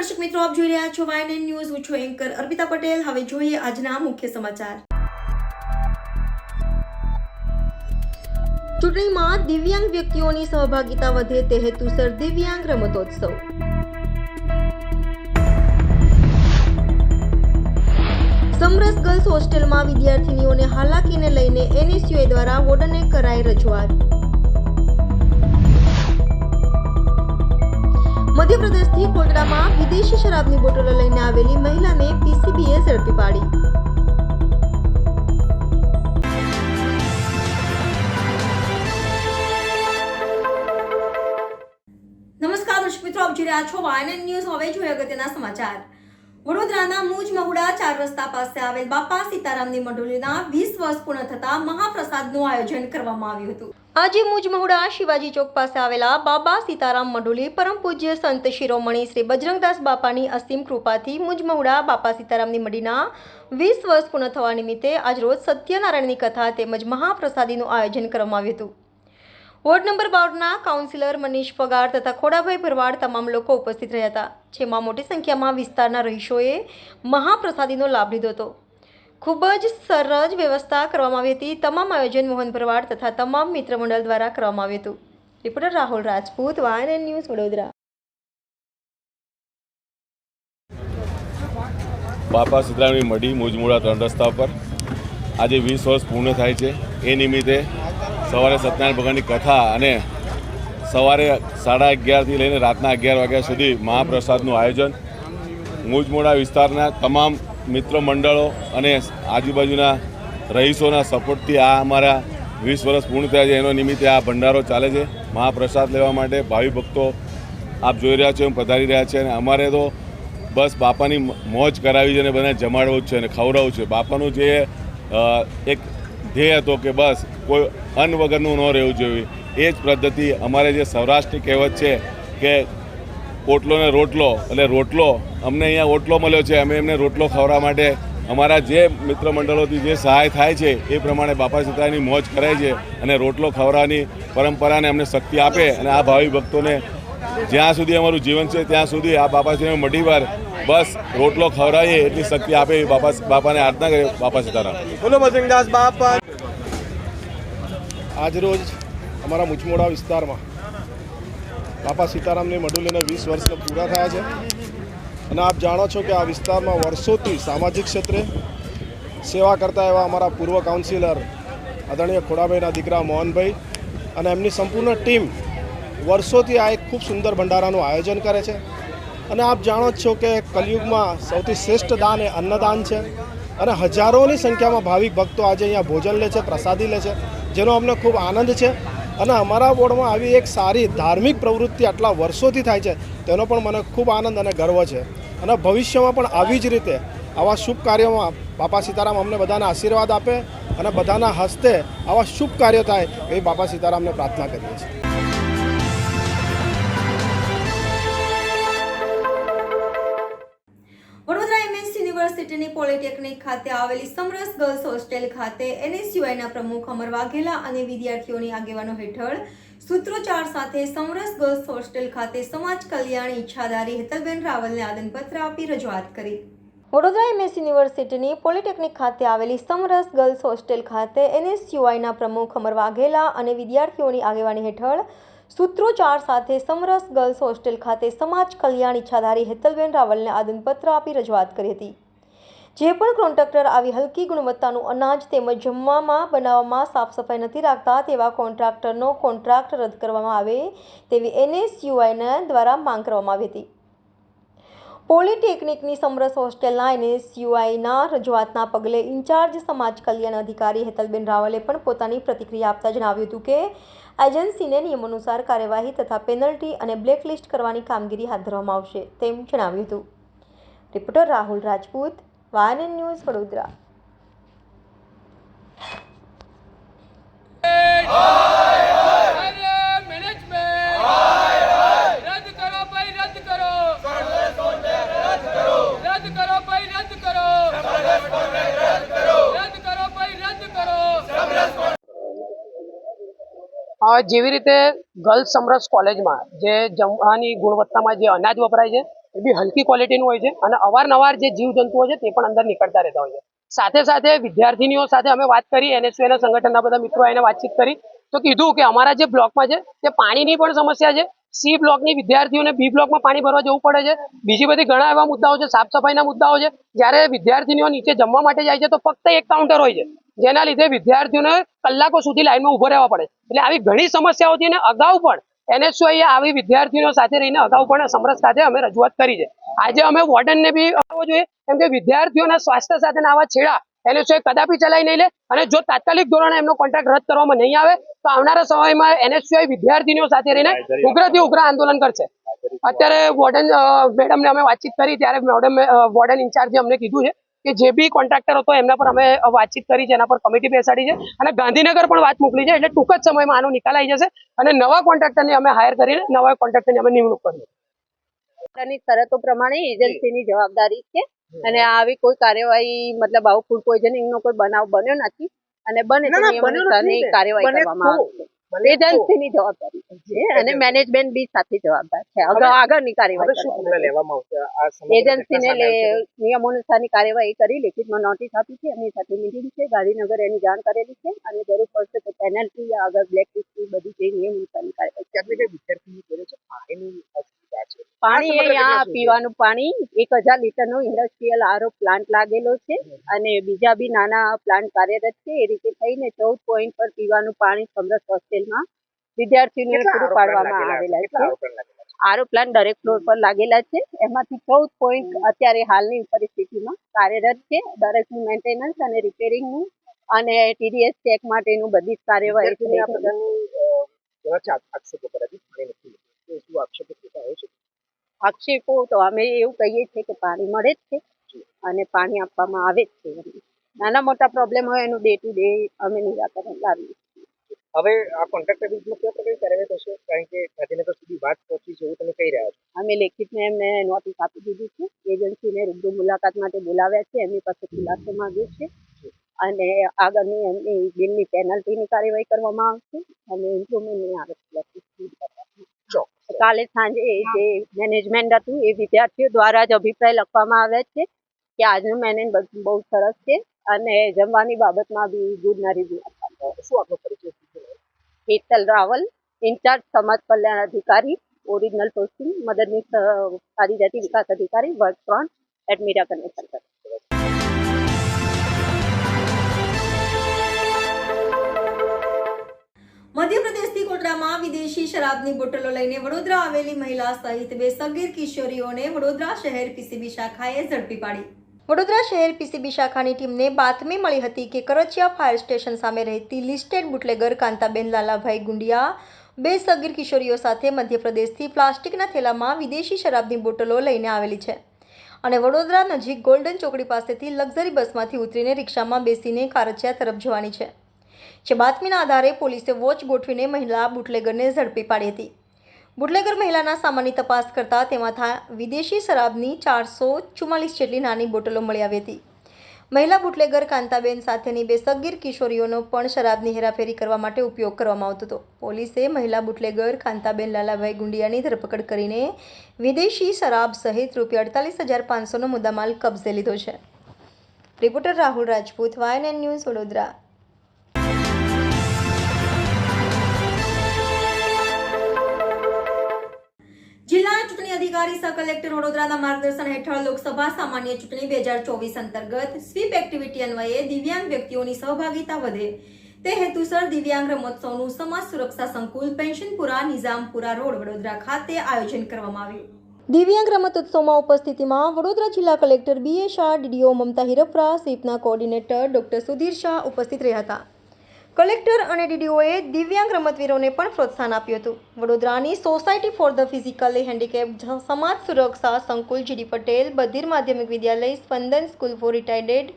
દર્શક મિત્રો, આપ જોઈ રહ્યા છો વાયન ન્યૂઝ હું છું એન્કર અર્પિતા પટેલ. હવે જોઈએ આજના મુખ્ય સમાચાર. ચૂંટણીમાં દિવ્યાંગ વ્યક્તિઓની સહભાગિતા વધે તે હેતુસર દિવ્યાંગ રમતોત્સવ. સમરસ ગર્લ્સ હોસ્ટેલમાં વિદ્યાર્થીનીઓને હાલાકીને લઈને એનએસયુએ દ્વારા વોર્ડને કરાઈ રજૂઆત. મધ્યપ્રદેશથી કોટડામાં વિદેશી શરાબની બોટલો લઈને આવેલી મહિલાને પીસીબીએ ઝડપી પાડી. નમસ્કાર દર્શક મિત્રો, આપ જોઈ રહ્યા છો વાયન ન્યૂઝ હવે જોઈએ અગત્યના સમાચાર. વડોદરાના મુજ મહુડા ચાર રસ્તા પાસે આવેલ બાપા સીતારામની મંડળીના વીસ વર્ષ પૂર્ણ થતા મહાપ્રસાદનું આયોજન કરવામાં આવ્યું હતું. આજે મુજ મહુડા શિવાજી ચોક પાસે આવેલા બાબા સીતારામ મંડોલી પરમ પૂજ્ય સંત શિરોમણી શ્રી બજરંગદાસ બાપાની અસીમ કૃપાથી મુજ મહુડા બાપા સીતારામની મંડીના વીસ વર્ષ પૂર્ણ થવા નિમિત્તે આજરોજ સત્યનારાયણની કથા તેમજ મહાપ્રસાદીનું આયોજન કરવામાં આવ્યું હતું. વોર્ડ નંબર બારના કાઉન્સિલર મનીષ પગાર તથા ખોડાભાઈ ભરવાડ તમામ લોકો ઉપસ્થિત રહ્યા હતા, જેમાં મોટી સંખ્યામાં વિસ્તારના રહીશોએ મહાપ્રસાદીનો લાભ લીધો હતો. ખૂબ જ સરળ વ્યવસ્થા કરવામાં આવી હતી. તમામ આયોજન મોહન ભરવાડ તથા તમામ મિત્ર મંડળ દ્વારા કરવામાં આવ્યું હતું. Reporter Rahul Rajput, YNN news, Vadodara. Bapa સીતારામની મઢી, મુજમુડા ત્રણ રસ્તા પર આજે વીસ વર્ષ પૂર્ણ થાય છે. એ નિમિત્તે સવારે સત્યનારાયણ ભગવાનની કથા અને સવારે સાડા અગિયારથી લઈને રાતના અગિયાર વાગ્યા સુધી મહાપ્રસાદનું આયોજન. મુજમોડા વિસ્તારના તમામ મિત્ર મંડળો અને આજુબાજુના રહીશોના સપોર્ટથી આ અમારા વીસ વર્ષ પૂર્ણ થયા છે. એનો નિમિત્તે આ ભંડારો ચાલે છે. મહાપ્રસાદ લેવા માટે ભાવિ ભક્તો આપ જોઈ રહ્યા છો, એમ પધારી રહ્યા છે અને અમારે તો બસ બાપાની મોજ કરાવી છે અને બધાને જમાડવું જ છે અને ખવડાવવું છે. બાપાનું જે એક ધ્યેય હતો કે બસ કોઈ અન્ન વગરનું ન રહેવું જોઈએ. એ જ પદ્ધતિ અમારે જે સૌરાષ્ટ્રની કહેવત છે કે ઓટલો ને રોટલો, એટલે રોટલો અમને અહીંયા ઓટલો મળ્યો છે, અમે એમને રોટલો ખવડાવવા માટે અમારા જે મિત્ર મંડળોથી જે સહાય થાય છે, એ પ્રમાણે બાપા સીતાની મોજ કરાય છે અને રોટલો ખવડાવવાની પરંપરાને અમને શક્તિ આપે અને આ ભાવિ ભક્તોને જ્યાં સુધી અમારું જીવન છે ત્યાં સુધી આ બાપાશ્રીને શ્રી મઢી વાર બસ રોટલો ખવડાવીએ એટલી શક્તિ આપે બાપા બાપાને આરાધના કરીએ બાપા સીતારામ. બોલો બજરંગદાસ બાપા આજરોજ અમારા મુચમોડા વિસ્તારમાં બાપા સીતારામની લઈને વીસ વર્ષ પૂરા થયા છે. અને આપ જાણો છો કે આ વિસ્તારમાં વર્ષોથી સામાજિક ક્ષેત્રે સેવા કરતા એવા અમારા પૂર્વ કાઉન્સિલર આદરણીય ખોડાભાઈના દીકરા મોહનભાઈ અને એમની સંપૂર્ણ ટીમ વર્ષોથી આ એક ખૂબ સુંદર ભંડારાનું આયોજન કરે છે. અને આપ જાણો જ છો કે કલયુગમાં સૌથી શ્રેષ્ઠ દાન એ અન્નદાન છે. અને હજારોની સંખ્યામાં ભાવિક ભક્તો આજે અહીંયા ભોજન લે છે, પ્રસાદી લે છે, જેનો અમને ખૂબ આનંદ છે. અને અમારા વોર્ડમાં આવી એક સારી ધાર્મિક પ્રવૃત્તિ આટલા વર્ષોથી થાય છે, તેનો પણ મને ખૂબ આનંદ અને ગર્વ છે. અને ભવિષ્યમાં પણ આવી જ રીતે આવા શુભ કાર્યોમાં બાપા સીતારામ અમને બધાને આશીર્વાદ આપે અને બધાના હસ્તે આવા શુભ કાર્યો થાય એવી બાપા સીતારામને પ્રાર્થના કરીએ છીએ. યુનિવર્સિટીની પોલિટેકનિક ખાતે આવેલી સમરસ ગર્લ્સ હોસ્ટેલ ખાતે એનએસયુઆઈના પ્રમુખ અમર વાઘેલા અને વિદ્યાર્થીઓની આગેવાનો હેઠળ સૂત્રોચ્ચાર સાથે સમરસ ગર્લ્સ હોસ્ટેલ ખાતે સમાજ કલ્યાણ ઈચ્છાધારી હેતલબેન રાવલને આદનપત્ર આપી રજૂઆત કરી. વડોદરા એમએસ યુનિવર્સિટીની પોલિટેકનિક ખાતે આવેલી સમરસ ગર્લ્સ હોસ્ટેલ ખાતે એનએસયુઆઈના પ્રમુખ અમર વાઘેલા અને વિદ્યાર્થીઓની આગેવાની હેઠળ સૂત્રોચ્ચાર સાથે સમરસ ગર્લ્સ હોસ્ટેલ ખાતે સમાજ કલ્યાણ ઈચ્છાધારી હેતલબેન રાવલને આદનપત્ર આપી રજૂઆત કરી હતી. જે પણ કોન્ટ્રાક્ટર આવી હલકી ગુણવત્તાનું અનાજ તેમજ જમવામાં બનાવવામાં સાફ સફાઈ નથી રાખતા તેવા કોન્ટ્રાક્ટરનો કોન્ટ્રાક્ટ રદ કરવામાં આવે તેવી એનએસયુઆઈના દ્વારા માંગ કરવામાં આવી હતી. પોલિટેકનિકની સમરસ હોસ્ટેલના એનએસયુઆઈના રજૂઆતના પગલે ઇન્ચાર્જ સમાજ કલ્યાણ અધિકારી હેતલબેન રાવલે પણ પોતાની પ્રતિક્રિયા આપતા જણાવ્યું હતું કે, એજન્સીને નિયમાનુસાર કાર્યવાહી તથા પેનલ્ટી અને બ્લેકલિસ્ટ કરવાની કામગીરી હાથ ધરવામાં આવશે તેમ જણાવ્યું હતું. Reporter Rahul Rajput YNN news Vadodara. જેવી રીતે ગર્લ્સ સમરસ કોલેજમાં જે જમવાની ગુણવત્તામાં જે અનાજ વપરાય છે એ બી હલકી ક્વોલિટીનું હોય છે અને અવારનવાર જે જીવજંતુઓ છે તે પણ અંદર નીકળતા રહેતા હોય છે. સાથે સાથે વિદ્યાર્થીનીઓ સાથે અમે વાત કરી એનએસયુના સંગઠનના બધા મિત્રો એને વાતચીત કરી, તો કીધું કે અમારા જે બ્લોકમાં છે તે પાણીની પણ સમસ્યા છે. સી બ્લોકની વિદ્યાર્થીઓને બી બ્લોકમાં પાણી ભરવા જવું પડે છે. બીજી બધી ઘણા એવા મુદ્દાઓ છે, સાફ સફાઈના મુદ્દાઓ છે. જ્યારે વિદ્યાર્થીનીઓ નીચે જમવા માટે જાય છે, તો ફક્ત એક કાઉન્ટર હોય છે. જેના લીધે વિદ્યાર્થીઓને કલાકો સુધી લાઈનમાં ઊભો રહેવા પડે એટલે આવી ઘણી સમસ્યાઓ હતી અને અગાઉ પણ એનએસયુઆઈએ આવી વિદ્યાર્થીઓ સાથે રહીને અગાઉ પણ સમરસ ખાતે અમે રજૂઆત કરી છે. આજે અમે વોર્ડનને બી આવવો જોઈએ કેમ કે વિદ્યાર્થીઓના સ્વાસ્થ્ય સાથેના આવા છેડા એનએસયુઆઈ કદાપી ચલાવી નહીં લે અને જો તાત્કાલિક ધોરણે એમનો કોન્ટ્રાક્ટ રદ કરવામાં નહીં આવે તો આવનારા સમયમાં એનએસયુઆઈ વિદ્યાર્થીઓ સાથે રહીને ઉગ્રથી ઉગ્ર આંદોલન કરશે. અત્યારે વોર્ડન મેડમને અમે વાતચીત કરી ત્યારે મેડમ વોર્ડન ઇન્ચાર્જે અમને કીધું છે કે જે બી કોન્ટ્રાક્ટર હતો એમના પર અમે વાતચીત કરી છે એના પર કમિટી બેસાડી છે અને ગાંધીનગર પણ વાત મોકલી છે એટલે ટૂંક જ સમયમાં આનો નિકાલ આવી જશે અને નવા કોન્ટ્રાક્ટરની અમે હાયર કરીને નવા કોન્ટ્રાક્ટરની અમે નિમણૂક કરી શરતો પ્રમાણે એજન્સીની જવાબદારી છે અને આવી કોઈ કાર્યવાહી મતલબ આવું ફૂડ પોઈઝનિંગનો કોઈ બનાવ બન્યો નથી અને બને કાર્યવાહી કરવામાં આવશે એજન્સીની જવાબદારી છે અને મેનેજમેન્ટ બી સાથે જવાબદાર છે. આગળની કાર્યવાહી એજન્સીને નિયમો અનુસારની કાર્યવાહી કરી લેખિતમાં નોટિસ આપી છે એમની સાથે મિટિંગ છે. ગાંધીનગર એની જાણ કરેલી છે અને જરૂર પડશે તો પેનલ્ટી આગળ બ્લેકલિસ્ટ બધી જે નિયમ અનુસારની કાર્યવાહી પાણી અહીંયા પીવાનું પાણી એક હજાર લીટરનો ઇન્ડસ્ટ્રીયલ આરો પ્લાન્ટ લાગેલો છે અને બીજા બી નાના પ્લાન્ટ કાર્યરત છે. એ રીતે થઈને ચૌદ પોઈન્ટ પર પીવાનું પાણી સમરસ હોસ્ટેલમાં વિદ્યાર્થીઓને પૂરું પાડવામાં આવેલા છે. આરો પ્લાન્ટ દરેક ફ્લોર પર લાગેલા છે. એમાંથી ચૌદ પોઈન્ટ અત્યારે હાલની પરિસ્થિતિમાં કાર્યરત છે. દરેકનું મેન્ટેનન્સ અને રિપેરિંગનું અને ટીડીએસ ચેક માટેનું બધી જ કાર્યવાહી છે. આક્ષેપો તો અમે એવું કહીએ છીએ કે પાણી મળે જ છે અને પાણી આપવામાં આવે જ છે નાના મોટા પ્રોબ્લેમ હોય એનું ડે ટુ ડે અમે નિરાકરણ લાવીએ હવે આ કોન્ટ્રાક્ટર વિરુદ્ધમાં કેવા પ્રકારની કાર્યવાહી થશે? કારણ કે ગાંધીનગર સુધી વાત પહોંચી છે એવું તમે કહી રહ્યા છો. અમે લેખિતને એમને નોટિસ આપી દીધી છે. એજન્સીને રૂબરૂ મુલાકાત માટે બોલાવ્યા છે. એમની પાસે ખુલાસો માંગ્યો છે. અને આગળની એમની બિલની પેનલ્ટીની કાર્યવાહી કરવામાં આવશે. અને ઇમ્પ્રુવમેન્ટની આવે કાલે સાંજે જે મેનેજમેન્ટ હતું એ વિદ્યાર્થીઓ દ્વારા જ અભિપ્રાય લખવામાં આવ્યા છે કે આજનું મેનેજ બહુ સરસ છે અને જમવાની બાબતમાં બી ગુડના રિવ્યુ આપવામાં શું પરિચય હેતલ રાવલ ઇન્ચાર્જ સમાજ કલ્યાણ અધિકારી ઓરિજિનલ પોસ્ટિંગ મદદનીશ આદિજાતિ વિકાસ અધિકારી વર્ગ ત્રણ એડમિરા કનેક્શન મધ્યપ્રદેશથી કોટડામાં વિદેશી શરાબની બોટલો લઈને વડોદરા આવેલી મહિલા સહિત બે સગીર કિશોરીઓને વડોદરા શહેર પીસીબી શાખાએ ઝડપી પાડી. વડોદરા શહેર પીસીબી શાખાની ટીમને બાતમી મળી હતી કે કરચિયા ફાયર સ્ટેશન સામે રહેતી લિસ્ટેડ બુટલેગર કાંતાબેન લાલાભાઈ ગુંડિયા બે સગીર કિશોરીઓ સાથે મધ્યપ્રદેશથી પ્લાસ્ટિકના થેલામાં વિદેશી શરાબની બોટલો લઈને આવેલી છે. અને વડોદરા નજીક ગોલ્ડન ચોકડી પાસેથી લક્ઝરી બસમાંથી ઉતરીને રિક્ષામાં બેસીને કારચિયા તરફ જવાની છે. જે બાતમીના આધારે પોલીસે વોચ ગોઠવીને મહિલા બુટલેગરને ઝડપી પાડી હતી. બુટલેગર મહિલાના સામાનની તપાસ કરતા તેમાં થા વિદેશી શરાબની ચારસો ચુમ્માલીસ જેટલી નાની બોટલો મળી આવી હતી. મહિલા બુટલેગર કાંતાબેન સાથેની બે સગીર કિશોરીઓનો પણ શરાબની હેરાફેરી કરવા માટે ઉપયોગ કરવામાં આવતો હતો. પોલીસે મહિલા બુટલેગર કાંતાબેન લાલાભાઈ ગુંડિયાની ધરપકડ કરીને વિદેશી શરાબ સહિત રૂપિયા અડતાલીસ હજાર પાંચસોનો મુદ્દામાલ કબજે લીધો છે. Reporter Rahul Rajput YNN news Vadodara. જિલ્લા ચૂંટણી અધિકારી સહ કલેક્ટર વડોદરાના માર્ગદર્શન હેઠળ લોકસભા સામાન્ય ચૂંટણી બે ચોવીસ અંતર્ગત સ્વીપ એક્ટિવિટી અન્વયે દિવ્યાંગ વ્યક્તિઓની સહભાગિતા વધે. તે હેતુસર દિવ્યાંગ રમોત્સવનું સમાજ સુરક્ષા સંકુલ, પેન્શનપુરા, નિઝામપુરા રોડ, વડોદરા ખાતે આયોજન કરવામાં આવ્યું. દિવ્યાંગ રમતોત્સવમાં ઉપસ્થિતિમાં વડોદરા જિલ્લા collector B A Shah DDO Mamta Hirpara, સ્વીપના coordinator doctor Sudhir Shah ઉપસ્થિત રહ્યા હતા. કલેક્ટર અને ડીડીઓએ દિવ્યાંગ રમતવીરોને પણ પ્રોત્સાહન આપ્યું હતું. વડોદરાની society for the physically handicap સમાજ સુરક્ષા સંકુલ જીડી પટેલ, બધીર માધ્યમિક વિદ્યાલય Spandan school for retarded,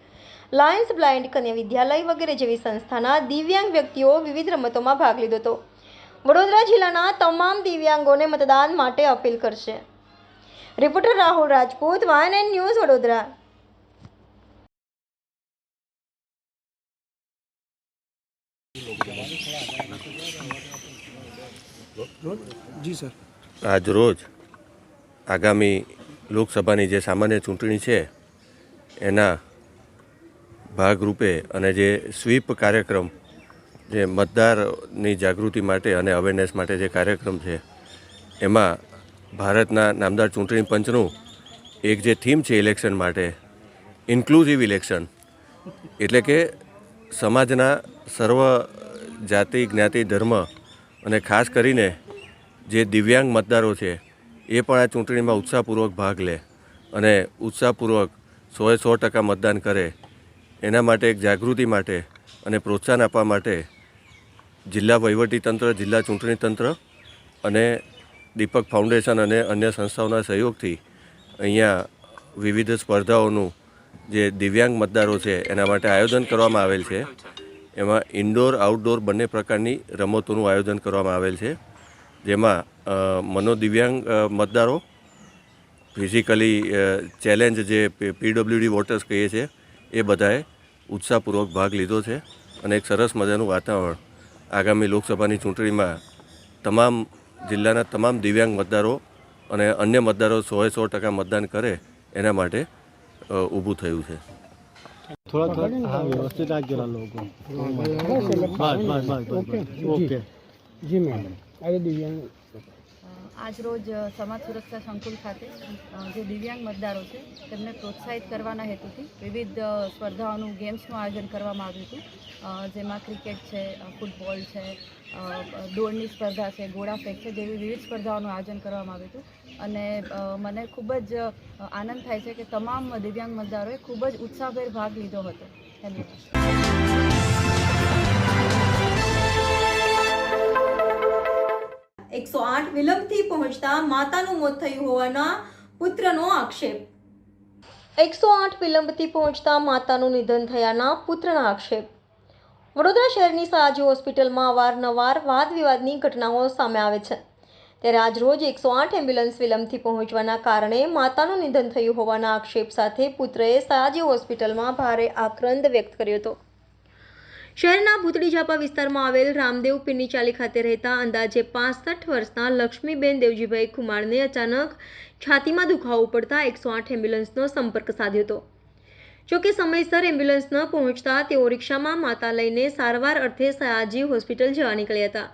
lions blind કન્યા વિદ્યાલય વગેરે જેવી સંસ્થાના દિવ્યાંગ વ્યક્તિઓ વિવિધ રમતોમાં ભાગ લીધો હતો. વડોદરા જિલ્લાના તમામ દિવ્યાંગોને મતદાન માટે અપીલ કરશે. Reporter Rahul Rajput, YNN and news Vadodara. G, sir. આજરોજ આગામી લોકસભાની જે સામાન્ય ચૂંટણી છે, એના ભાગરૂપે અને જે સ્વીપ કાર્યક્રમ, જે મતદારની જાગૃતિ માટે અને અવેરનેસ માટે જે કાર્યક્રમ છે, એમાં ભારતના નામદાર ચૂંટણી પંચનું એક જે થીમ છે ઇલેક્શન માટે ઇન્ક્લુઝિવ ઇલેક્શન એટલે કે સમાજના સર્વ જાતિ જ્ઞાતિ ધર્મ અને ખાસ કરીને જે દિવ્યાંગ મતદારો છે, એ પણ આ ચૂંટણીમાં ઉત્સાહપૂર્વક ભાગ લે અને ઉત્સાહપૂર્વક સોએ સો ટકા મતદાન કરે, એના માટે એક જાગૃતિ માટે અને પ્રોત્સાહન આપવા માટે જિલ્લા વહીવટીતંત્ર જિલ્લા ચૂંટણી તંત્ર અને દીપક ફાઉન્ડેશન અને અન્ય સંસ્થાઓના સહયોગથી અહીંયા વિવિધ સ્પર્ધાઓનું જે દિવ્યાંગ મતદારો છે, એના માટે આયોજન કરવામાં આવેલ છે. એમાં ઇન્ડોર, આઉટડોર બંને પ્રકારની રમતોનું આયોજન કરવામાં આવેલ છે. જેમાં મનોદિવ્યાંગ મતદારો ફિઝિકલી ચેલેન્જ જે પીડબ્લ્યુડી વોટર્સ કહીએ છીએ એ બધાએ ઉત્સાહપૂર્વક ભાગ લીધો છે અને એક સરસ મજાનું વાતાવરણ આગામી લોકસભાની ચૂંટણીમાં તમામ જિલ્લાના તમામ દિવ્યાંગ મતદારો અને અન્ય મતદારો સોએ સો ટકા મતદાન કરે એના માટે ઊભું થયું છે. થોડા થોડા હા વ્યવસ્થિત રાખજો લોકો. બસ બસ બસ બસ ઓકે. જી મેમ આજે આજરોજ સમાજ સુરક્ષા સંકુલ ખાતે જે દિવ્યાંગ મતદારો છે, તેમને પ્રોત્સાહિત કરવાના હેતુથી વિવિધ સ્પર્ધાઓનું, ગેમ્સનું આયોજન કરવામાં આવ્યું હતું. જેમાં ક્રિકેટ છે ફૂટબોલ છે દોડની સ્પર્ધા છે ગોળા ફેંક છે, જેવી વિવિધ સ્પર્ધાઓનું આયોજન કરવામાં આવ્યું હતું. અને મને ખૂબ જ આનંદ થાય છે કે તમામ દિવ્યાંગ મતદારોએ ખૂબ જ ઉત્સાહભેર ભાગ લીધો હતો. ધન્યવાદ. એકસો આઠ વિલંબથી પહોંચતા માતાનું મોત થયું હોવાના પુત્રનો આક્ષેપ. એકસો આઠ વિલંબથી પહોંચતા માતાનું નિધન થયાના પુત્રના આક્ષેપ. વડોદરા શહેરની સયાજી હોસ્પિટલમાં અવારનવાર વાદ વિવાદની ઘટનાઓ સામે આવે છે. ત્યારે આજરોજ એકસો આઠ એમ્બ્યુલન્સ વિલંબથી પહોંચવાના કારણે માતાનું નિધન થયું હોવાના આક્ષેપ સાથે પુત્રએ સયાજી હોસ્પિટલમાં ભારે આક્રંદ વ્યક્ત કર્યો હતો. શહેરના ભૂતળી ઝાપા વિસ્તારમાં આવેલ રામદેવ પીરની ચાલી ખાતે રહેતા અંદાજે પાસઠ વર્ષના લક્ષ્મીબેન દેવજીભાઈ ખુમાણને અચાનક છાતીમાં દુખાવો પડતા એકસો આઠ એમ્બ્યુલન્સનો સંપર્ક સાધ્યો હતો. જોકે સમયસર એમ્બ્યુલન્સ ન પહોંચતા તેઓ રિક્ષામાં માતા લઈને સારવાર અર્થે સયાજી હોસ્પિટલ જવા નીકળ્યા હતા.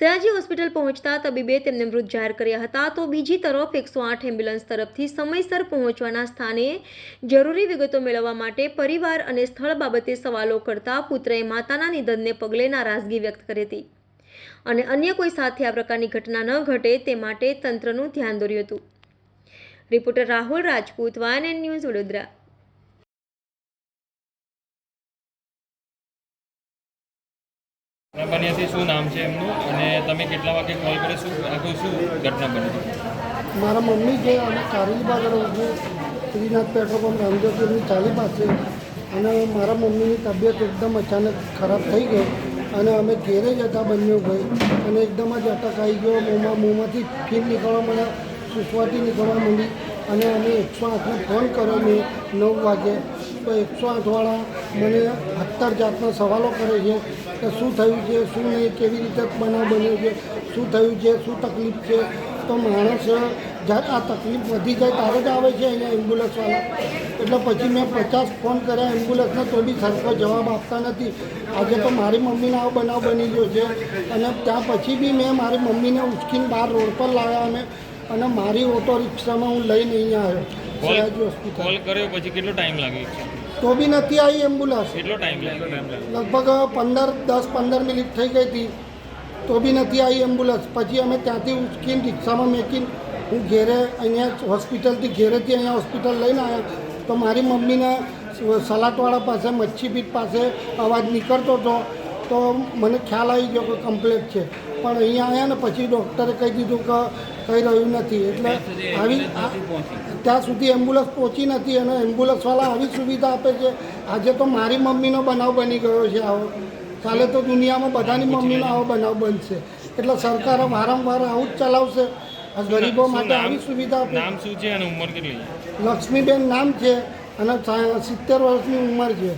સયાજી હોસ્પિટલ પહોંચતા તબીબે તેમને મૃત જાહેર કર્યા હતા. તો બીજી તરફ એકસો આઠ એમ્બ્યુલન્સ તરફથી સમયસર પહોંચવાના સ્થાને જરૂરી વિગતો મેળવવા માટે પરિવાર અને સ્થળ બાબતે સવાલો કરતા પુત્રએ માતાના નિધનને પગલે નારાજગી વ્યક્ત કરી હતી. અને અન્ય કોઈ સાથે આ પ્રકારની ઘટના ન ઘટે તે માટે તંત્રનું ધ્યાન દોર્યું હતું. Reporter Rahul Rajput YNN news Vadodara. ઘટના શું નામ છે એમનું? અને તમે કેટલા વાગે કોલ કર્યો? શું આખું શું ઘટના બની મારા મમ્મી છે અને કારેલીબાગ રહું છું શ્રીનાથ પેટ્રોલ પંપ, રામદેવપુરની ચાલી પાસે. અને મારા મમ્મીની તબિયત એકદમ અચાનક ખરાબ થઈ ગઈ અને અમે ઘેરે જ હતા બંને ભાઈ. અને એકદમ જ અટક આવી ગયો, મોંમાં, મોંમાંથી ફીલ નીકળવા મળ્યા સુસવાટી નીકળવા માંડી. અને અમે એકસો આઠને ફોન કર્યો મેં નવ વાગે. તો એકસો આઠવાળા મને સત્તર જાતના સવાલો કરે છે. કે શું થયું છે શું નહીં કેવી રીતે બનાવ બન્યો છે શું થયું છે શું તકલીફ છે? તો માણસ જ્યારે આ તકલીફ વધી જાય ત્યારે જ આવે છે અહીંયા એમ્બ્યુલન્સવાળા એટલે પછી મેં પચાસ ફોન કર્યા એમ્બ્યુલન્સને તો બી સરખો જવાબ આપતા નથી. આજે તો મારી મમ્મીને આવો બનાવ બની ગયો છે. અને ત્યાં પછી બી મેં મારી મમ્મીને ઉચકીને બહાર રોડ પર લાવ્યા અમે અને મારી ઓટો રિક્ષામાં હું લઈને અહીંયા આવ્યો. સયાજી હોસ્પિટલ કોલ કર્યો પછી કેટલો ટાઈમ લાગ્યો? તો બી નથી આવી એમ્બ્યુલન્સ. કેટલો ટાઈમ લગભગ પંદર દસ પંદર મિનિટ થઈ ગઈ હતી. તો બી નથી આવી એમ્બ્યુલન્સ. પછી અમે ત્યાંથી ઉચકીને રિક્ષામાં મેકીને હું ઘેરે અહીંયા હોસ્પિટલથી ઘેરેથી અહીંયા હોસ્પિટલ લઈને આવ્યા. તો મારી મમ્મીને સલાટવાળા પાસે મચ્છી બીટ પાસે અવાજ નીકળતો હતો. તો મને ખ્યાલ આવી ગયો કે કમ્પ્લેટ છે. પણ અહીંયા આવ્યા ને પછી ડૉક્ટરે કહી દીધું કે કંઈ રહ્યું નથી. એટલે આવી ત્યાં સુધી એમ્બ્યુલન્સ પહોંચી નથી અને એમ્બ્યુલન્સવાળા આવી સુવિધા આપે છે. આજે તો મારી મમ્મીનો બનાવ બની ગયો છે આવો. કાલે તો દુનિયામાં બધાની મમ્મીનો આવો બનાવ બનશે. એટલે સરકાર વારંવાર આવું જ ચલાવશે. ગરીબો માટે આવી સુવિધા આપે. નામ શું છે અને ઉંમર કેટલી? લક્ષ્મીબેન નામ છે અને સિત્તેર વર્ષની ઉંમર છે.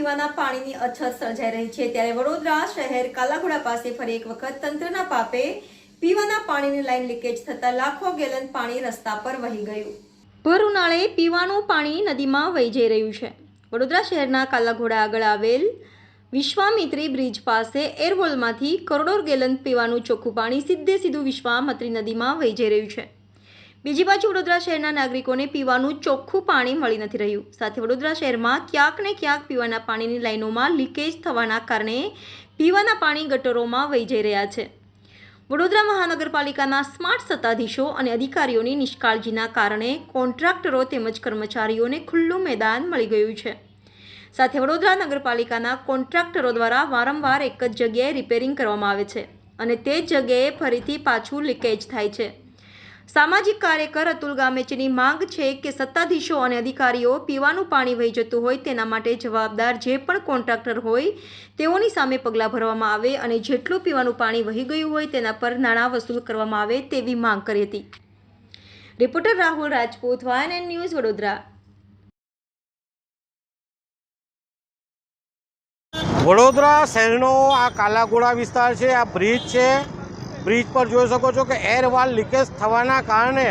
પીવાના પાણીની અછત સર્જાઈ રહી છે. ત્યારે વડોદરા શહેર કાલાઘોડા પાસે ફરી એક વખત તંત્રના પાપે પીવાના પાણીની લાઈન લીકેજ થતા લાખો ગેલન પાણી રસ્તા પર વહી ગયું. ભર ઉનાળે પીવાનું પાણી નદીમાં વહી જઈ રહ્યું છે. વડોદરા શહેરના કાલાઘોડા આગળ આવેલ વિશ્વામિત્રી બ્રિજ પાસે એરહોલમાંથી કરોડો ગેલન પીવાનું ચોખ્ખું પાણી સીધે સીધું વિશ્વામિત્રી નદીમાં વહી જઈ રહ્યું છે. બીજી બાજુ વડોદરા શહેરના નાગરિકોને પીવાનું ચોખ્ખું પાણી મળી નથી રહ્યું. સાથે વડોદરા શહેરમાં ક્યાંક ને ક્યાંક પીવાના પાણીની લાઈનોમાં લીકેજ થવાના કારણે પીવાના પાણી ગટરોમાં વહી જઈ રહ્યા છે. વડોદરા મહાનગરપાલિકાના સ્માર્ટ સત્તાધીશો અને અધિકારીઓની નિષ્કાળજીના કારણે કોન્ટ્રાક્ટરો તેમજ કર્મચારીઓને ખુલ્લું મેદાન મળી ગયું છે. સાથે વડોદરા નગરપાલિકાના કોન્ટ્રાક્ટરો દ્વારા વારંવાર એક જ જગ્યાએ રિપેરિંગ કરવામાં આવે છે અને તે જ જગ્યાએ ફરીથી પાછું લીકેજ થાય છે. સામાજિક કાર્યકર અતુલ ગામેચીની માંગ છે કે સત્તાધીશો અને અધિકારીઓ પીવાનું પાણી વહી જતું હોય તેના માટે જવાબદાર જે પણ કોન્ટ્રાક્ટર હોય, તેઓની સામે પગલાં ભરવામાં આવે અને જેટલું પીવાનું પાણી વહી ગયું હોય તેના પર નાણાં વસૂલ કરવામાં આવે તેવી માંગ કરી હતી. Reporter Rahul Rajput YNN and news, Vadodara. Vadodara શહેરનો આ કાલાઘોડા વિસ્તાર છે, આ બ્રિજ છે. બ્રિજ પર જોઈ શકો છો કે એર વાલ લીકેજ થવાના કારણે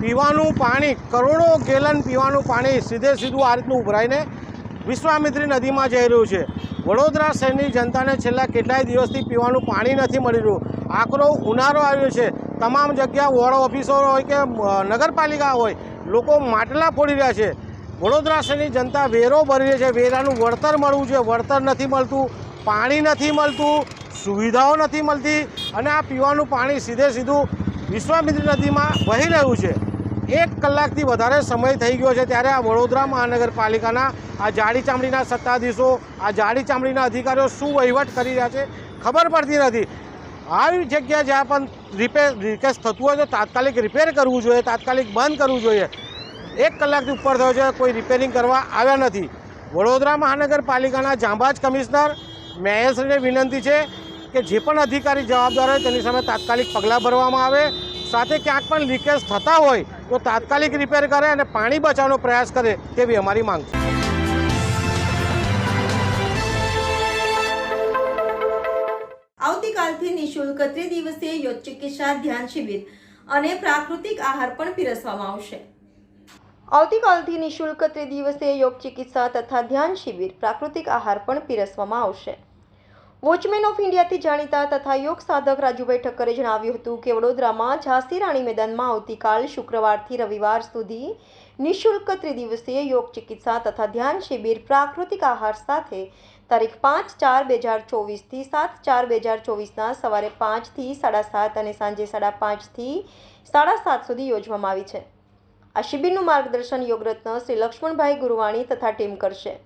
પીવાનું પાણી, કરોડો ગેલન પીવાનું પાણી સીધે સીધું આ રીતનું ઉભરાઈને વિશ્વામિત્રી નદીમાં જઈ રહ્યું છે. વડોદરા શહેરની જનતાને છેલ્લા કેટલાય દિવસથી પીવાનું પાણી નથી મળી રહ્યું. આકરો, ઉનાળો આવ્યો છે. તમામ જગ્યા વોર્ડ ઓફિસો હોય કે નગરપાલિકા હોય, લોકો માટલા ફોડી રહ્યા છે. વડોદરા શહેરની જનતા વેરો ભરી રહી છે. વેરાનું વળતર મળવું જોઈએ. વળતર નથી મળતું, પાણી નથી મળતું, સુવિધાઓ નથી મળતી. અને આ પીવાનું પાણી સીધે સીધું વિશ્વામિત્રી નદીમાં વહી રહ્યું છે. એક કલાકથી વધારે સમય થઈ ગયો છે ત્યારે આ વડોદરા મહાનગરપાલિકાના, આ જાડી ચામડીના સત્તાધીશો, આ જાડી ચામડીના અધિકારીઓ શું વહીવટ કરી રહ્યા છે ખબર પડતી નથી. આવી જગ્યા જ્યાં પણ રિપેર રિકેસ થતું હોય તો તાત્કાલિક રિપેર કરવું જોઈએ, તાત્કાલિક બંધ કરવું જોઈએ. એક કલાકથી ઉપર થયો છે, કોઈ રિપેરિંગ કરવા આવ્યા નથી. વડોદરા મહાનગરપાલિકાના જાંબાજ કમિશનર મેયરશ્રીને વિનંતી છે કે જે પણ અધિકારી જવાબદાર હોય તેની સામે તાત્કાલિક પગલાં ભરવામાં આવે. સાથે ક્યાંક પણ લીકેજ થતા હોય તો તાત્કાલિક રિપેર કરે અને પાણી બચાવવાનો પ્રયાસ કરે તેવી અમારી માંગ છે. આવતીકાલથી નિઃશુલ્ક ત્રિદિવસીય યોગ ચિકિત્સા ધ્યાન શિબિર અને પ્રાકૃતિક આહાર પણ પીરસવામાં આવશે. આવતીકાલથી નિઃશુલ્ક ત્રિદિવસીય યોગ ચિકિત્સા તથા ધ્યાન શિબિર પ્રાકૃતિક આહાર પણ પીરસવામાં આવશે. વોચમેન ઓફ ઇન્ડિયાથી જાણીતા તથા યોગ સાધક રાજુભાઈ ઠક્કરે જણાવ્યું હતું કે વડોદરામાં ઝાંસી રાણી મેદાનમાં આવતીકાલ શુક્રવારથી રવિવાર સુધી નિઃશુલ્ક ત્રિદિવસીય યોગ ચિકિત્સા તથા ધ્યાન શિબિર પ્રાકૃતિક આહાર સાથે તારીખ પાંચ ચાર બે હજાર ચોવીસથી સાત ચાર બે હજાર ચોવીસના સવારે પાંચથી સાડા સાત અને સાંજે સાડા પાંચથી સાડા સાત સુધી યોજવામાં આવી છે. આ શિબિરનું માર્ગદર્શન યોગરત્ન શ્રી લક્ષ્મણભાઈ ગુરવાણી તથા ટીમ કરશે.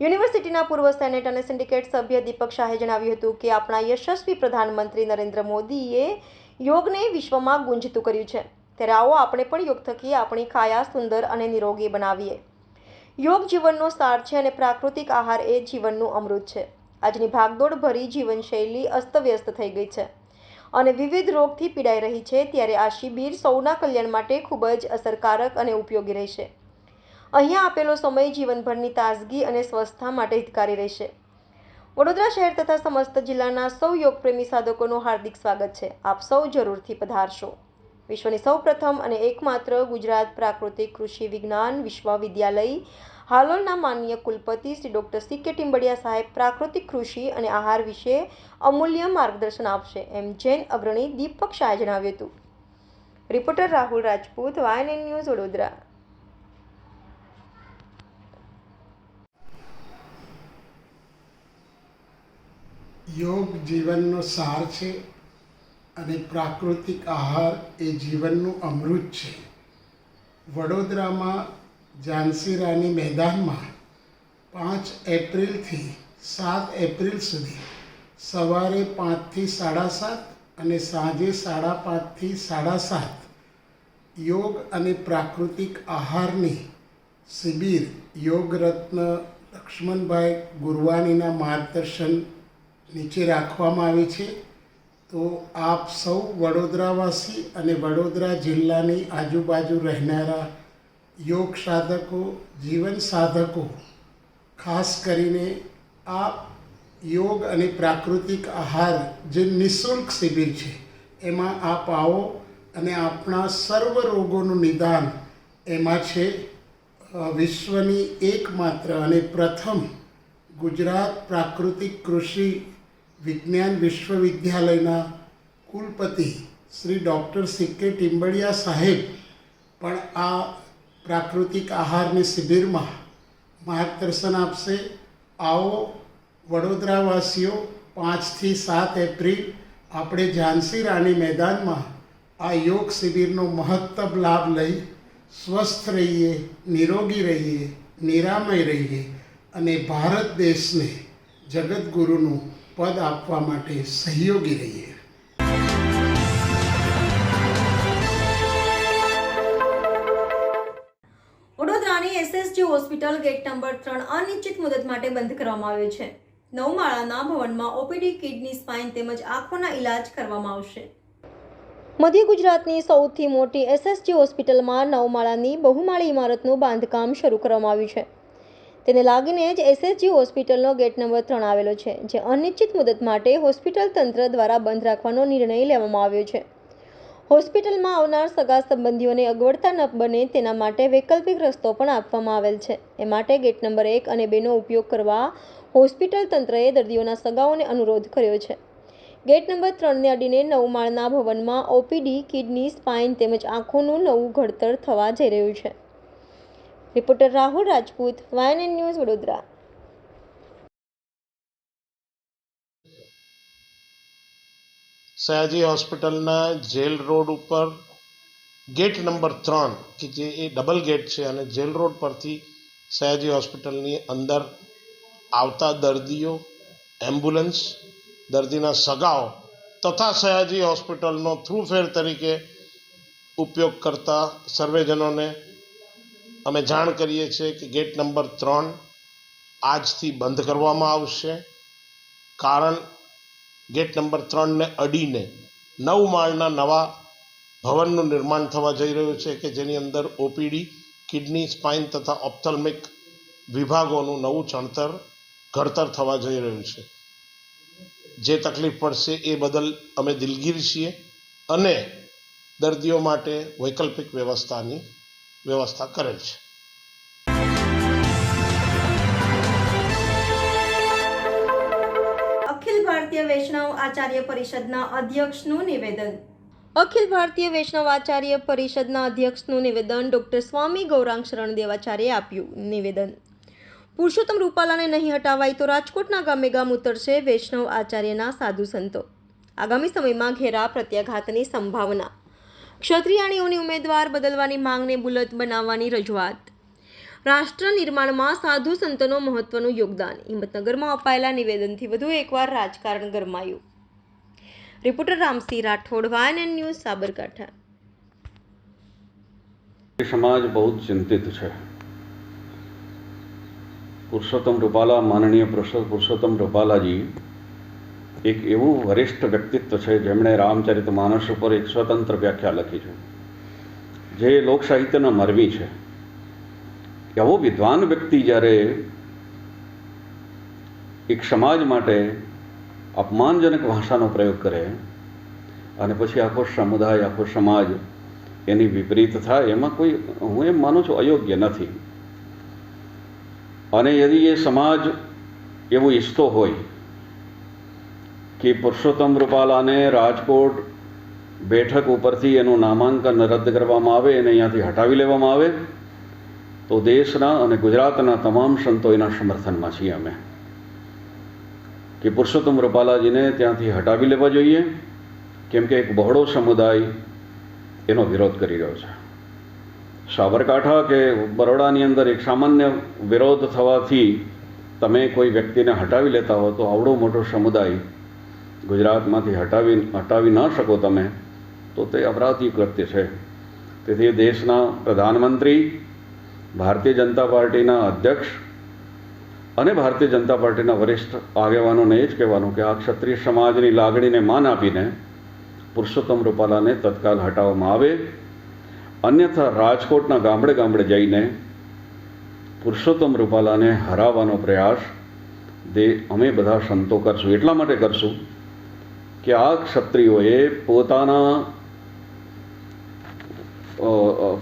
યુનિવર્સિટીના પૂર્વ સેનેટ અને સિન્ડિકેટ સભ્ય દીપક શાહે જણાવ્યું હતું કે આપણા યશસ્વી પ્રધાનમંત્રી નરેન્દ્ર મોદીએ યોગને વિશ્વમાં ગુંજતું કર્યું છે. ત્યારે આવો આપણે પણ યોગ થકી આપણી કાયા સુંદર અને નિરોગી બનાવીએ. યોગ જીવનનો સાર છે અને પ્રાકૃતિક આહાર એ જીવનનું અમૃત છે. આજની ભાગદોડ ભરી જીવનશૈલી અસ્તવ્યસ્ત થઈ ગઈ છે અને વિવિધ રોગથી પીડાઈ રહી છે, ત્યારે આ શિબિર સૌના કલ્યાણ માટે ખૂબ જ અસરકારક અને ઉપયોગી રહેશે. અહીંયા આપેલો સમય જીવનભરની તાજગી અને સ્વસ્થતા માટે હિતકારી રહેશે. વડોદરા શહેર તથા સમસ્ત જિલ્લાના સૌ યોગપ્રેમી સાધકોનું હાર્દિક સ્વાગત છે. આપ સૌ જરૂરથી પધારશો. વિશ્વની સૌપ્રથમ અને એકમાત્ર ગુજરાત પ્રાકૃતિક કૃષિ વિજ્ઞાન વિશ્વવિદ્યાલય, હાલોલના માનનીય કુલપતિ શ્રી ડૉક્ટર સી કે ટિમ્બડિયા સાહેબ પ્રાકૃતિક કૃષિ અને આહાર વિશે અમૂલ્ય માર્ગદર્શન આપશે, એમ જૈન અગ્રણી દીપક શાહે જણાવ્યું હતું. Reporter Rahul Rajput YNN news Vadodara. યોગ જીવનનો સાર છે અને પ્રાકૃતિક આહાર એ જીવનનું અમૃત છે. વડોદરામાં ઝાંસી રાની મેદાનમાં પાંચ એપ્રિલથી સાત એપ્રિલ સુધી સવારે પાંચથી સાડા સાત અને સાંજે સાડા પાંચથી સાડા સાત યોગ અને પ્રાકૃતિક આહારની શિબિર યોગ રત્ન લક્ષ્મણભાઈ ગુરવાનીના માર્ગદર્શન નીચે રાખવામાં આવી છે. તો આપ સૌ વડોદરાવાસી અને વડોદરા જિલ્લાની આજુબાજુ રહેનારા યોગ સાધકો, જીવન સાધકો, ખાસ કરીને આ યોગ અને પ્રાકૃતિક આહાર જે નિઃશુલ્ક શિબિર છે, એમાં આપ આવો અને આપણા સર્વ રોગોનું નિદાન એમાં છે. વિશ્વની એકમાત્ર અને પ્રથમ ગુજરાત પ્રાકૃતિક કૃષિ વિજ્ઞાન વિશ્વવિદ્યાલયના કુલપતિ શ્રી ડૉક્ટર સી કે ટિમ્બડિયા સાહેબ પણ આ પ્રાકૃતિક આહારની શિબિરમાં માર્ગદર્શન આપશે. આવો વડોદરાવાસીઓ પાંચથી સાત એપ્રિલ આપણે ઝાંસી રાણી મેદાનમાં આ યોગ શિબિરનો મહત્તમ લાભ લઈ સ્વસ્થ રહીએ, નિરોગી રહીએ, નિરામય રહીએ અને ભારત દેશને જગતગુરુનું પદ આપવા માટે સહયોગી રહીએ. વડોદરાની એસએસજી હોસ્પિટલ ગેટ નંબર ત્રણ અનિશ્ચિત મુદત માટે બંધ કરવામાં આવ્યો છે. નવમાળાના ભવનમાં ઓપીડી કિડની સ્પાઇન તેમજ આંખોના ઇલાજ કરવામાં આવશે. મધ્ય ગુજરાતની સૌથી મોટી એસએસજી હોસ્પિટલમાં નવમાળાની બહુમાળી ઇમારતનું બાંધકામ શરૂ કરવામાં આવ્યું છે. તેને લાગીને જ એસએસજી હોસ્પિટલનો ગેટ નંબર ત્રણ આવેલો છે, જે અનિશ્ચિત મુદત માટે હોસ્પિટલ તંત્ર દ્વારા બંધ રાખવાનો નિર્ણય લેવામાં આવ્યો છે. હોસ્પિટલમાં આવનાર સગા સંબંધીઓને અગવડતા ન બને તેના માટે વૈકલ્પિક રસ્તો પણ આપવામાં આવેલ છે. એ માટે ગેટ નંબર એક અને બેનો ઉપયોગ કરવા હોસ્પિટલ તંત્રએ દર્દીઓના સગાઓને અનુરોધ કર્યો છે. ગેટ નંબર ત્રણને અડીને નવ માળના ભવનમાં ઓપીડી, કિડની, સ્પાઇન તેમજ આંખોનું નવું ઘડતર થવા જઈ રહ્યું છે. Reporter Rahul Rajput YNN news Vadodara Sayaji હોસ્પિટલના જેલ રોડ ઉપર ગેટ નંબર ત્રણ કે જે એ ડબલ ગેટ છે અને જેલ રોડ પરથી સયાજી હોસ્પિટલની અંદર આવતા દર્દીઓ એમ્બ્યુલન્સ દર્દીના સગાઓ તથા સયાજી હોસ્પિટલનો થ્રુફેર તરીકે ઉપયોગ કરતા સર્વેજનોને અમે જાણ કરીએ છીએ કે ગેટ નંબર ત્રણ આજથી બંધ કરવામાં આવશે. કારણ ગેટ નંબર ત્રણને અડીને નવ માળના નવા ભવનનું નિર્માણ થવા જઈ રહ્યું છે કે જેની અંદર ઓપીડી, કિડની, સ્પાઇન તથા ઓપ્થલ્મિક વિભાગોનું નવું ચણતર, ઘડતર થવા જઈ રહ્યું છે. જે તકલીફ પડશે એ બદલ અમે દિલગીર છીએ અને દર્દીઓ માટે વૈકલ્પિક વ્યવસ્થાની વ્યવસ્થા કરેલ છે. અખિલ ભારતીય વૈષ્ણવ આચાર્ય પરિષદના અધ્યક્ષનું નિવેદન. અખિલ ભારતીય વૈષ્ણવ આચાર્ય પરિષદના અધ્યક્ષનું નિવેદન ડોક્ટર સ્વામી ગૌરાંગ શરણ દેવાચાર્યે આપ્યું નિવેદન. પુરુષોત્તમ રૂપાલાને નહીં હટાવાય તો રાજકોટના ગામે ગામ ઉતરશે વૈષ્ણવ આચાર્યના સાધુ સંતો. આગામી સમયમાં ઘેરા પ્રત્યાઘાતની સંભાવના. ક્ષત્રિયાણીઓની ઉમેદવાર બદલવાની માંગને બુલત બનાવવાની રજૂઆત. રાષ્ટ્ર નિર્માણમાં સાધુ સંતોનો મહત્વનું યોગદાન. હિંમતનગરમાં અપાયેલા નિવેદનથી વધુ એકવાર રાજકારણ ગરમાયું. Reporter Ramsinh Rathod YNN news, Sabarkantha. સમાજ બહુ ચિંતિત છે. પુરુષોત્તમ રૂપાલા, માનનીય પુરુષોત્તમ રૂપાલાજી એક એવું વરિષ્ઠ વ્યક્તિત્વ છે જેમણે રામચરિત માનસ ઉપર એક સ્વતંત્ર વ્યાખ્યા લખી છે. જે લોક સાહિત્યના મરવી છે. એવો વિદ્વાન વ્યક્તિ જ્યારે એક સમાજ માટે અપમાનજનક ભાષાનો પ્રયોગ કરે અને પછી આખો સમુદાય, આખો સમાજ એની વિપરીત થાય, એમાં કોઈ હું એમ માનું છું અયોગ્ય નથી. અને યદિ એ સમાજ એવું ઈચ્છતો હોય કે પુરુષોત્તમ રૂપાલાને રાજકોટ બેઠક ઉપરથી એનું નામાંકન રદ કરવામાં આવે અને અહીંયાથી હટાવી લેવામાં આવે. તો દેશના અને ગુજરાતના તમામ સંતો એના સમર્થનમાં છીએ અમે. કે પુરુષોત્તમ રૂપાલાજીને ત્યાંથી હટાવી લેવા જોઈએ, કેમ કે એક બહોળો સમુદાય એનો વિરોધ કરી રહ્યો છે. સાબરકાંઠા કે બરોડાની અંદર એક સામાન્ય વિરોધ થવાથી તમે કોઈ વ્યક્તિને હટાવી લેતા હો તો આવડો મોટો સમુદાય ગુજરાતમાંથી હટાવી હટાવી ન શકો તમે, તો તે અપરાધી કૃત્ય છે. તેથી દેશના પ્રધાનમંત્રી, ભારતીય જનતા પાર્ટીના અધ્યક્ષ અને ભારતીય જનતા પાર્ટીના વરિષ્ઠ આગેવાનોને એ જ કહેવાનું કે આ ક્ષત્રિય સમાજની લાગણીને માન આપીને પુરુષોત્તમ રૂપાલાને તત્કાલ હટાવવામાં આવે. અન્યથા રાજકોટના ગામડે ગામડે જઈને પુરુષોત્તમ રૂપાલાને હરાવવાનો પ્રયાસ તે અમે બધા સંતો કરશું. એટલા માટે કરશું કે આ ક્ષત્રિયોએ પોતાના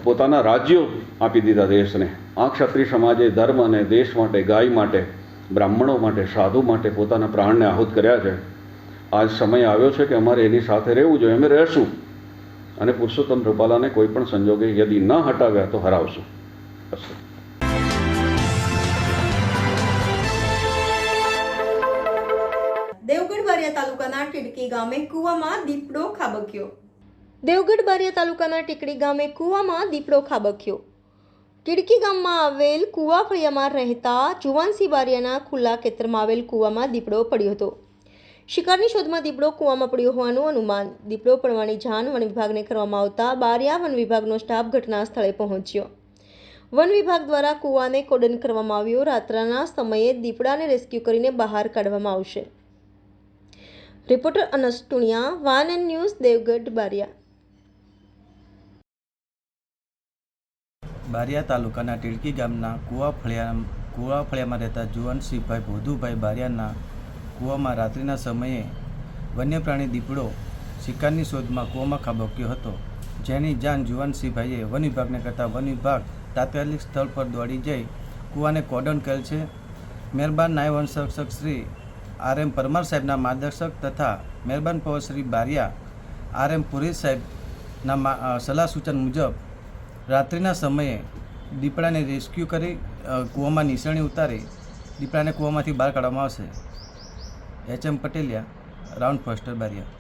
પોતાના રાજ્યો આપી દીધા દેશને. આ ક્ષત્રિય સમાજે ધર્મ અને દેશ માટે, ગાય માટે, બ્રાહ્મણો માટે, સાધુ માટે પોતાના પ્રાણને આહુત કર્યા છે. આજ સમય આવ્યો છે કે અમારે એની સાથે રહેવું જોઈએ. અમે રહેશું. અને પુરુષોત્તમ રૂપાલાને કોઈ પણ સંજોગે યદી ન હટાવ્યા તો હરાવશું. બસ તાલુકાના ટીડકી ગામે કૂવામાં દીપડો ખાબક્યો. દેવગઢ બારિયા તાલુકાના ટીકડી ગામે કૂવામાં દીપડો ખાબક્યો. ટીડકી ગામમાં આવેલ કૂવા ફળિયામાં રહેતા જુવાનસિંહ બારિયાના ખુલ્લા ખેતરમાં આવેલ કૂવામાં દીપડો પડ્યો હતો. શિકારની શોધમાં દીપડો કૂવામાં પડ્યો હોવાનું અનુમાન દીપડો પડવાની જાણ વન વિભાગને કરવામાં આવતા બારિયા વન વિભાગનો સ્ટાફ ઘટના સ્થળે પહોંચ્યો. વન વિભાગ દ્વારા કૂવાને કોડન કરવામાં આવ્યો. રાત્રના સમયે દીપડાને રેસ્ક્યુ કરીને બહાર કાઢવામાં આવશે. Reporter Anas Tuniya, YNN news, Devgadh, Baria. Baria તાલુકાના ટીડકી ગામના કુવા ફળિયા કુવા ફળિયામાં રહેતા જુવાનસિંહભાઈ ભોધુભાઈ બારિયાના કૂવામાં રાત્રિના સમયે વન્યપ્રાણી દીપડો શિકારની શોધમાં કૂવામાં ખાબક્યો હતો, જેની જાણ જુવાનસિંહભાઈએ વન વિભાગને કરતાં વન વિભાગ તાત્કાલિક સ્થળ પર દોડી જઈ કૂવાને કોડન કરેલ છે. મહેરબાન નાયબ વન શ્રી આર એમ પરમાર સાહેબના માર્ગદર્શક તથા મહેરબાન પવન શ્રી બારિયા, આર એમ પુરી સાહેબના સલાહ સૂચન મુજબ રાત્રિના સમયે દીપડાને રેસ્ક્યુ કરી કૂવામાં નિસરણી ઉતારી દીપડાને કૂવામાંથી બહાર કાઢવામાં આવશે. H M Pateliya, round forester Baria.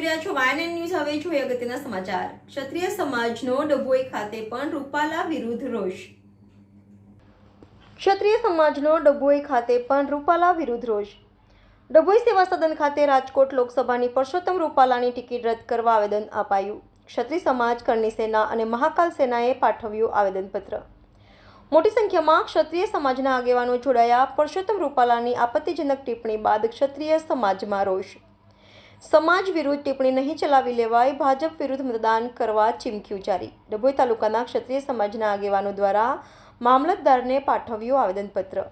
રહ્યા છો. વાયન ન્યૂઝ હવે જોઈએ અગત્યના સમાચાર. ક્ષત્રિય સમાજનો ડભોઈ ખાતે પણ રૂપાલા વિરુદ્ધ રોષ. ક્ષત્રિય સમાજનો ડભોઈ ખાતે પણ રૂપાલા વિરુદ્ધ રોષ. ડભોઈ સેવા સદન ખાતે રાજકોટ લોકસભાની પરસોત્તમ રૂપાલાની ટિકિટ રદ કરવા આવેદન અપાયું. ક્ષત્રિય સમાજ, કરણી સેના અને મહાકાલ સેનાએ પાઠવ્યું આવેદનપત્ર. મોટી સંખ્યામાં ક્ષત્રિય સમાજના આગેવાનો જોડાયા. પરસોત્તમ રૂપાલાની આપત્તિજનક ટિપ્પણી બાદ ક્ષત્રિય સમાજમાં રોષ. સમાજ વિરુદ્ધ ટિપ્પણી નહીં ચલાવી લેવાય, ભાજપ વિરુદ્ધ મતદાન કરવા ચીમકી ઉચ્ચારી. ડભોઈ તાલુકાના ક્ષત્રિય સમાજના આગેવાનો દ્વારા મામલતદારને પાઠવ્યું આવેદનપત્ર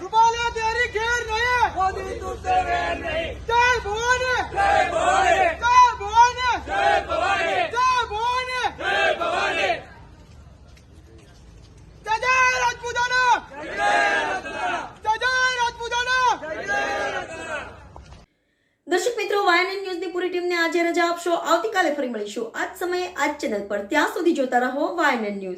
રૂપાલા તેરી ઘેર નહીં મોદી તું તેરે નહીં જય ભવાની જય ભવાની જય ભવાની જય ભવાની જય ભવાની જય ભવાની જય જય રાજપૂતાના જય જય રાજપૂતાના દર્શક મિત્રો વાયન એન્ડ ન્યૂઝની પૂરી ટીમને આજે રજા આપશો આવતીકાલે ફરી મળીશું આ જ સમયે આ જ ચેનલ પર ત્યાં સુધી જોતા રહો વાયનન ન્યૂઝ.